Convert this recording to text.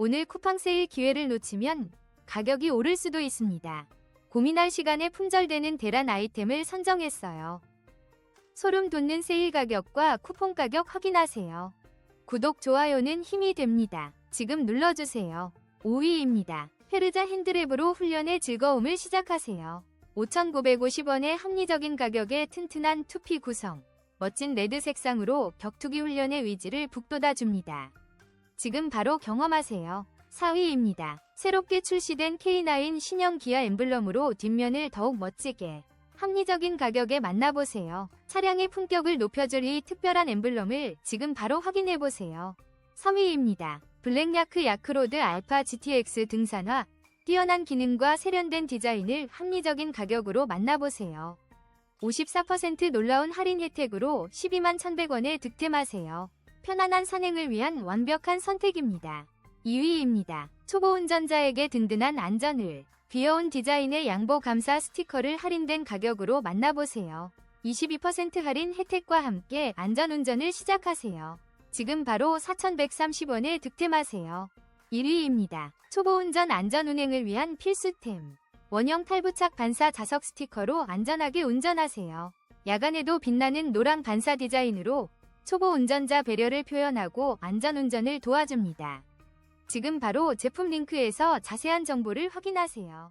오늘 쿠팡 세일 기회를 놓치면 가격이 오를 수도 있습니다. 고민할 시간에 품절되는 대란 아이템을 선정했어요. 소름 돋는 세일 가격과 쿠폰 가격 확인하세요. 구독, 좋아요는 힘이 됩니다. 지금 눌러주세요. 5위입니다. 페르자 핸드랩으로 훈련의 즐거움을 시작하세요. 5,950원의 합리적인 가격에 튼튼한 투피 구성, 멋진 레드 색상으로 격투기 훈련의 의지를 북돋아줍니다. 지금 바로 경험하세요. 4위입니다. 새롭게 출시된 K9 신형 기아 엠블럼으로 뒷면을 더욱 멋지게 합리적인 가격에 만나보세요. 차량의 품격을 높여줄 이 특별한 엠블럼을 지금 바로 확인해보세요. 3위입니다. 블랙야크 야크로드 알파 GTX 등산화 뛰어난 기능과 세련된 디자인을 합리적인 가격으로 만나보세요. 54% 놀라운 할인 혜택으로 12만 1,100원에 득템하세요. 편안한 산행을 위한 완벽한 선택입니다. 2위입니다. 초보 운전자에게 든든한 안전을 귀여운 디자인의 양보 감사 스티커를 할인된 가격으로 만나보세요. 22% 할인 혜택과 함께 안전운전을 시작하세요. 지금 바로 4,130원에 득템하세요. 1위입니다. 초보 운전 안전 운행을 위한 필수템. 원형 탈부착 반사 자석 스티커로 안전하게 운전하세요. 야간에도 빛나는 노랑 반사 디자인으로 초보 운전자 배려를 표현하고 안전운전을 도와줍니다. 지금 바로 제품 링크에서 자세한 정보를 확인하세요.